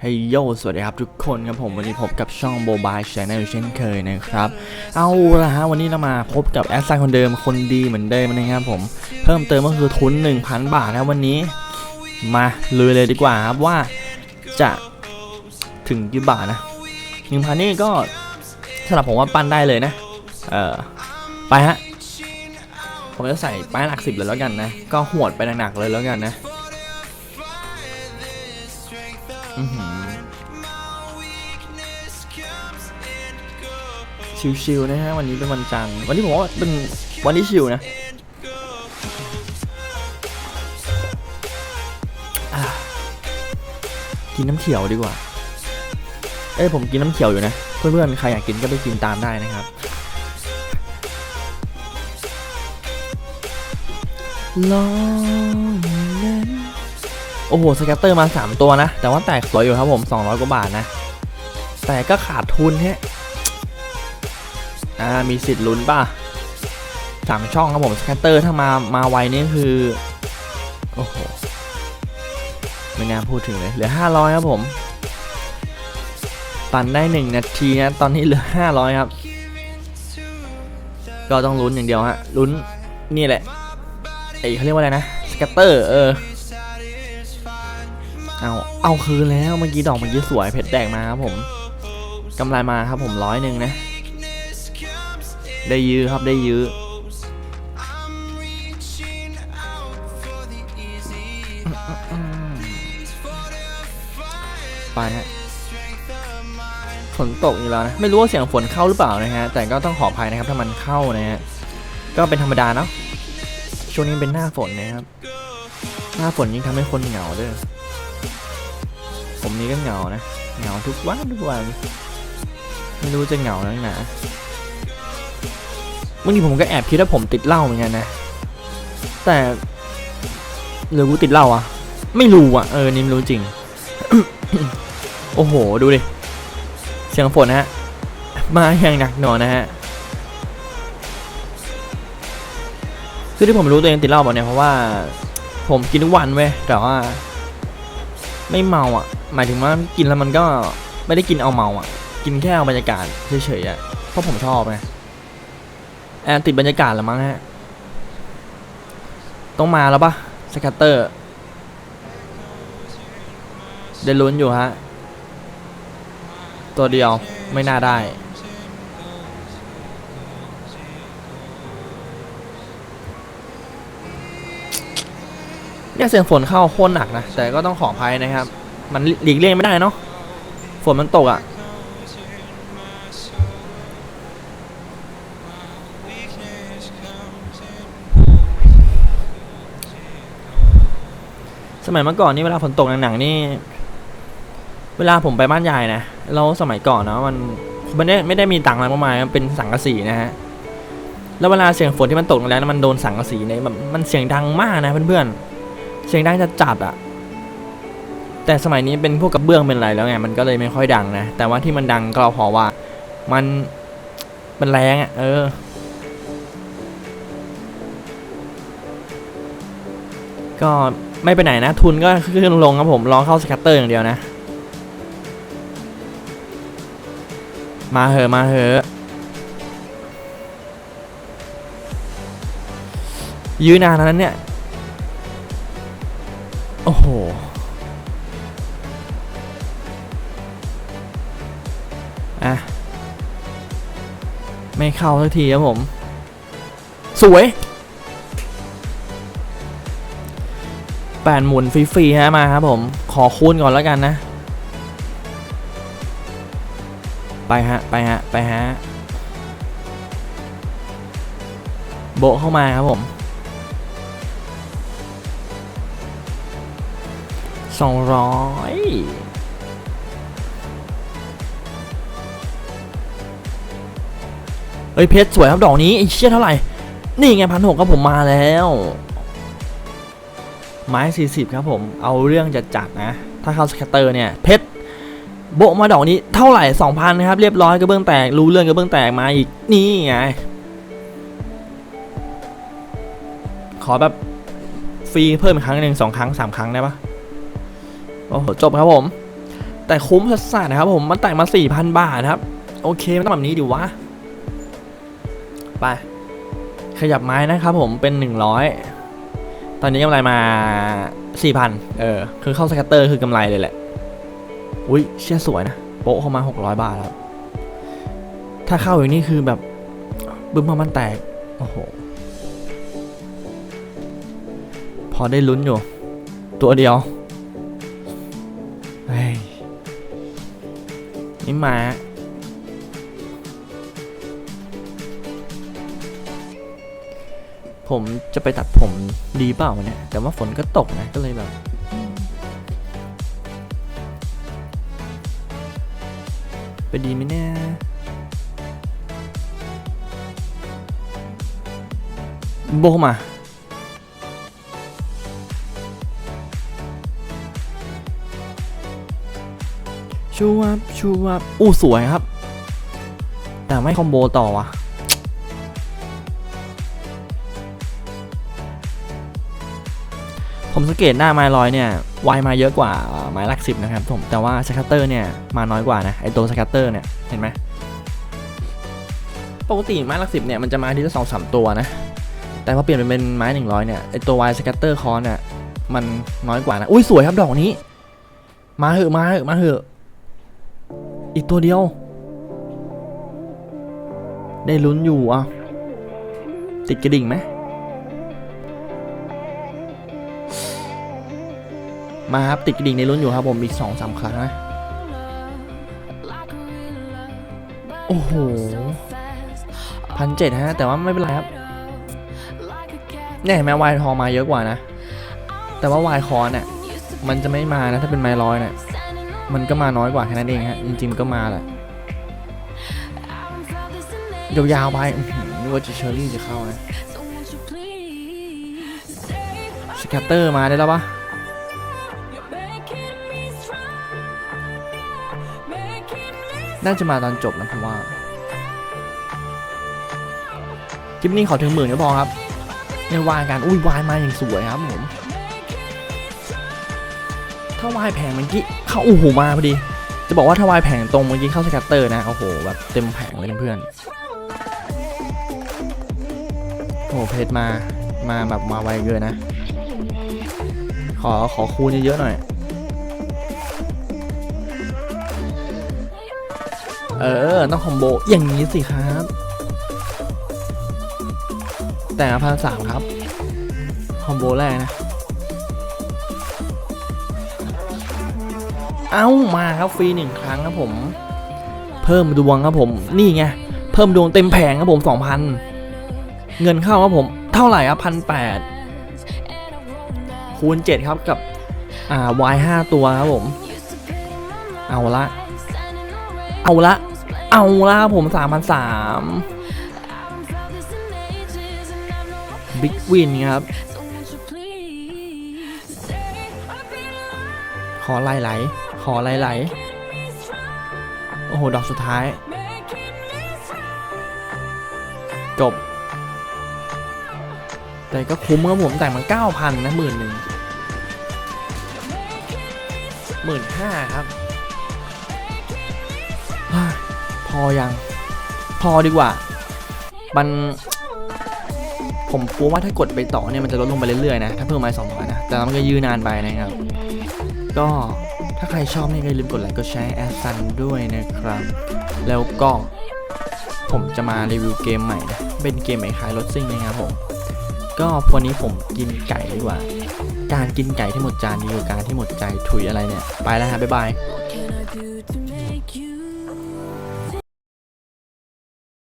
เฮ้ยโยสวัสดีครับทุกคนครับผมวันนี้พบกับช่องโบบายชแนลเช่นเคยนะครับ เอาละฮะวันนี้เรามาพบกับแอดไซน์คนเดิมคนดีเหมือนเดิมนะครับผมเพิ่มเติมก็คือทุน 1,000 บาทนะวันนี้มาลุยเลยดีกว่าครับว่าจะถึงกี่บาทนะ1,000นี่ก็สำหรับผมว่าปั้นได้เลยนะ เออไปฮะผมจะใส่ป้ายหลักสิบเลยแล้วกันนะ ก็หวดไปหนักๆเลยแล้วกันนะ ชิวๆนะฮะวันนี้เป็นวันจันทร์วันนี้ผมว่าเป็นวันที่ชิวนะกินน้ำเขียวดีกว่า เอ้ยผมกินน้ำเขียวอยู่นะ เพื่อนๆใครอยากกินก็ไปกินตามได้นะครับ ลองเล่นโอ้โหสแกตเตอร์มา 3 ตัวนะ แต่ว่าแตกสวยอยู่ครับผม 200 กว่าบาทนะ แต่ก็ขาดทุนแฮะ อ่ามีสิทธิ์ลุ้นป่ะสามช่องครับผมสแกตเตอร์ถ้ามามาไวนี่คือโอ้โหไม่น่าพูดถึงเลยเหลือ 500 ครับผม ปั่นได้ 1 นาทีนะตอนนี้เหลือ 500 ครับ ก็ต้องลุ้นอย่างเดียวฮะลุ้นนี่แหละไอ้เขาเรียกว่าอะไรนะสแกตเตอร์เออเอาเอาคืนแล้วเมื่อกี้ดอกเมื่อกี้สวยเพชรแดกมาครับผมกำไรมาครับผมร้อยหนึ่งนะ ได้ยื้อครับได้ยื้อไปฮะฝนตกอีกแล้วนะไม่รู้ว่าเสียงฝนเข้าหรือเปล่านะฮะแต่ก็ต้องขออภัยนะครับถ้ามันเข้านะฮะก็เป็นธรรมดาเนาะช่วงนี้เป็นหน้าฝนนะครับ หน้าฝนยิ่งทำให้คนเหงาด้วยผมนี้ก็เหงานะเหงาทุกวันทุกวัน ไม่รู้จะเหงาแล้วนะ บางทีผมก็แอบคิดว่าผมติดเหล้าเหมือนกันนะ แต่หรือกูติดเหล้าอะไม่รู้อะเออนี่ไม่รู้จริง โอ้โห ดูดิ เสียงฝนนะฮะ มาอย่างหนักหน่วงนะฮะ คือที่ผมรู้ตัวเองติดเหล้าบอกเนี่ยเพราะว่า ผมกินทุกวันเว้ย แต่ว่า ไม่เมาอะ หมายถึงว่ากินแล้วมันก็ไม่ได้กินเอาเมาอะ กินแค่เอาบรรยากาศเฉยๆอะ เพราะผมชอบไง แอนติดบรรยากาศละมั้งฮะ ต้องมาแล้วปะสแกตเตอร์ เดนลุ้นอยู่ฮะ ตัวเดียวไม่น่าได้ เนี่ยเสียงฝนเข้าโคตรหนักนะ แต่ก็ต้องขออภัยนะครับ มันหลีกเลี่ยงไม่ได้เนาะ ฝนมันตกอะ่ะ สมัยเมื่อก่อนนี่เวลาฝนตกหนักๆนี่ เวลาผมไปบ้านยายนะเราสมัยก่อนเนาะมันมันไม่ได้ไม่ได้มีตังค์อะไรมากมายมันเป็นสังกะสีนะฮะแล้วเวลาเสียงฝนที่มันตกแล้วมันโดนสังกะสีเนี่ยมันมันเสียงดังมากนะเพื่อนๆเสียงดังจะจัดอะแต่สมัยนี้เป็นพวกกระเบื้องเป็นอะไรแล้วไงมันก็เลยไม่ค่อยดังนะแต่ว่าที่มันดังก็เพราะว่า มันมันแรงอะเออก็ ไม่ไปไหนนะ ทุนก็ขึ้นลงครับผมรองเข้าสแคตเตอร์อย่างเดียวนะ มาเหอะมาเหอะยื้อนานนั้นเนี่ย โอ้โห อะ ไม่เข้าสักทีครับผม สวย แปดหมุนฟรีๆฮะมาครับผมขอคูณก่อนแล้วกันนะ ไปฮะ ไปฮะ ไปฮะ โบเข้ามาครับผมสองร้อยเอ้ยเพชรสวยครับดอกนี้ไอ้เชี่ยเท่าไหร่ นี่ไงพันหกครับผมมาแล้ว ไม้สี่สิบครับผม เอาเรื่องจะจัดนะ ถ้าเข้าสแคตเตอร์เนี่ย เพชรโบมาดอกนี้เท่าไหร่สองพันะครับ เรียบร้อยกระเบื้องแตก รู้เรื่องกระเบื้องแตกมาอีก นี่ไง ขอแบบฟรีเพิ่มอีกครั้งหนึ่งสองครั้งสามครั้งได้ปะโอ้โห จบครับผม แต่คุ้มสัสๆนะครับผม มันแต่งมา 4,000 บาทครับ โอเค มันต้องแบบนี้ดิวะ ไป ขยับไม้นะครับผมเป็น 100 อนนี้กำไรมา4,000เออ คือเข้าสแคตเตอร์คือกำไรเลยแหละ อุ้ยเชี่ยสวยนะ โปะเข้ามา600บาทครับ ถ้าเข้าอย่างนี้คือแบบบึ้มมามันแตก โอ้โห พอได้ลุ้นอยู่ ตัวเดียวเฮ้ยนี่มา ผมจะไปตัดผมดีเปล่าเนี่ย แต่ว่าฝนก็ตกนะก็เลยแบบไปดีไหมเนี่ยโบมาชูวับชูวับอู้สวยครับ แต่ไม่คอมโบต่อวะ ผมสังเกตหน้าไม้ลอยเนี่ยวายมาเยอะกว่าไม้ลักสิบนะครับผมแต่ว่าสแคตเตอร์เนี่ยมาน้อยกว่านะไอตัวสแคตเตอร์เนี่ยเห็นไหมปกติไม้ลักสิบเนี่ยมันจะมาทีละสองสามตัวนะ แต่พอเปลี่ยนเป็นไม้หนึ่งร้อยเนี่ยไอตัววายสแคตเตอร์คอนเนี่ยมันน้อยกว่านะ อุ้ยสวยครับดอกนี้ มาเหอะมาเหอะมาเหอะ อีกตัวเดียว ได้ลุ้นอยู่อะติดกระดิ่งไหม มาครับติดกระดิ่งในลุ้นอยู่ครับผมอีกสองสามครั้งนะโอ้โหพันเจ็ดฮะแต่ว่าไม่เป็นไรครับเนี่ยเห็นไหมวายทองมาเยอะกว่านะ แต่ว่าวายคอนเนี่ยมันจะไม่มานะถ้าเป็นไม้ร้อยเนี่ยมันก็มาน้อยกว่าแค่นั้นเองฮะจริงๆก็มาแหละยาวๆไปนึกว่าจะเชอรี่จะเข้านะสแคตเตอร์มาได้แล้วปะ น่าจะมาตอนจบนะผมว่า คลิปนี้ขอถึงหมื่นก็พอครับในวายกันอุ้ยวายมาอย่างสวยครับผมถ้าวายแผงเมื่อกี้เข้าโอ้โหมาพอดี จะบอกว่าถ้าวายแผงตรงเมื่อกี้เข้าสแคตเตอร์นะโอ้โหแบบเต็มแผงเลยเพื่อนโอ้โหเพชรมา มาแบบมาไวเกินนะ ขอขอคูณเยอะๆหน่อย เออ ต้องคอมโบอย่างนี้สิครับ แต่พันสามครับ คอมโบแรกนะ เอ้ามาครับฟรีหนึ่งครั้งครับผม เพิ่มดวงครับผม นี่ไง เพิ่มดวงเต็มแผงครับผมสองพัน เงินเข้าครับผม เท่าไหร่ครับพันแปดคูณเจ็ดครับกับ อ่าวายห้าตัวครับผม เอาละเอาละ เอาละครับผมสามพันสามบิ๊กวินครับ ขอไหลไหล ขอไหลไหล โอ้โห ดอกสุดท้าย จบ แต่ก็คุ้มครับผม แต่งมันเก้าพันนะหมื่นหนึ่งหมื่นห้าครับ อยัง พอดีกว่า มัน ผมกลัวว่าถ้ากดไปต่อเนี่ยมันจะลดลงไปเรื่อยๆนะ ถ้าเพิ่มมาสองร้อยนะ แต่มันก็ยืนนานไปนะครับ ก็ถ้าใครชอบเนี่ยก็อย่าลืมกดไลค์กดแชร์แอดซันด้วยนะครับ แล้วก็ผมจะมารีวิวเกมใหม่นะ เป็นเกมใหม่คลายรถซิ่งนะครับผม ก็วันนี้ผมกินไก่ดีกว่า การกินไก่ที่หมดจานดีกว่าการที่หมดใจถุยอะไรเนี่ย ไปแล้วฮะบ๊ายบาย